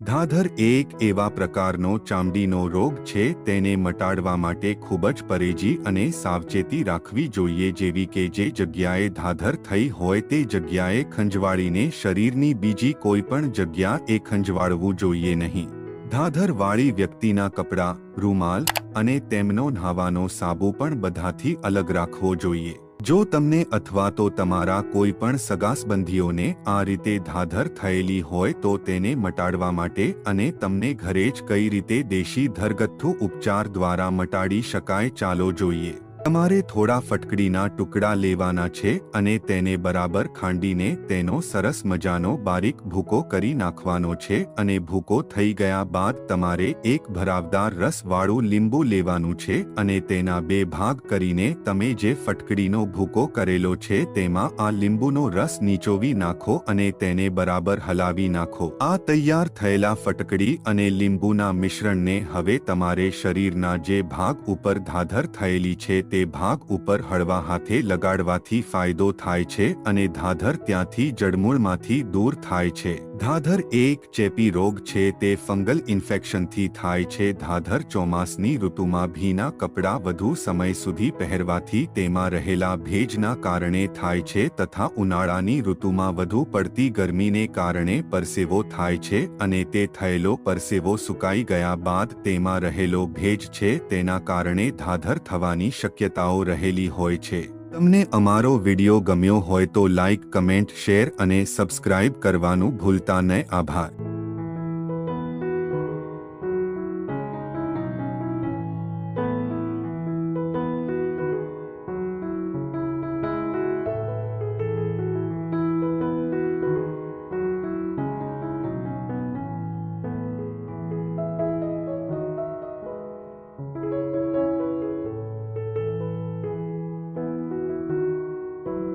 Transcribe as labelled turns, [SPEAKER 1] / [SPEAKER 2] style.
[SPEAKER 1] ધાધર એક એવા પ્રકારનો ચામડીનો રોગ છે, તેને મટાડવા માટે ખૂબ જ પરેજી અને સાવચેતી રાખવી જોઈએ, જેવી કે જે જગ્યાએ ધાધર થઈ હોય તે જગ્યાએ ખંજવાળીને શરીરની બીજી કોઈ પણ જગ્યા ખંજવાળવું જોઈએ નહીં. ધાધરવાળી વ્યક્તિના કપડાં, રૂમાલ અને તેમનો નહાવાનો સાબુ પણ બધાથી અલગ રાખવો જોઈએ. જો તમને અથવા તો તમારા કોઈ પણ સગાસબંધીઓને આ રીતે ધાધર થયેલી હોય તો તેને મટાડવા માટે અને તમને ઘરે જ કઈ રીતે દેશી ધરગથ્થુ ઉપચાર દ્વારા મટાડી શકાય ચાલો જોઈએ. તમારે થોડા ફટકડીના ટુકડા લેવાના છે અને તેને બરાબર ખાંડીને તેનો સરસ મજાનો બારીક ભૂકો કરી નાખવાનો છે અને ભૂકો થઈ ગયા બાદ તમારે એક ભરાવદાર રસવાળું લીંબુ લેવાનું છે અને તેના બે ભાગ કરીને તમે જે ફટકડીનો ભૂકો કરેલો છે તેમાં આ લીંબુનો રસ નીચોવી નાખો અને તેને બરાબર હલાવી નાખો. આ તૈયાર થયેલા ફટકડી અને લીંબુના મિશ્રણને હવે તમારે શરીરના જે ભાગ ઉપર ધાધર થયેલી છે તે ભાગ ઉપર હળવા હાથે લગાડવાથી ફાયદો થાય છે અને ધાધર ત્યાંથી જડમૂળમાંથી દૂર થાય છે. ધાધર એક ચેપી રોગ છે, તે ફંગલ ઇન્ફેક્શનથી થાય છે. ધાધર ચોમાસની ઋતુમાં ભીના કપડાં વધુ સમય સુધી પહેરવાથી તેમાં રહેલા ભેજના કારણે થાય છે તથા ઉનાળાની ઋતુમાં વધુ પડતી ગરમીને કારણે પરસેવો થાય છે અને તે થયેલો પરસેવો સુકાઈ ગયા બાદ તેમાં રહેલો ભેજ છે, તેના કારણે ધાધર થવાની શક્યતાઓ રહેલી હોય છે. તમને અમારો વિડિયો ગમ્યો હોય તો લાઇક કમેન્ટ, શેર અને સબસ્ક્રાઇબ કરવાનું ભૂલતા નહીં. આભાર.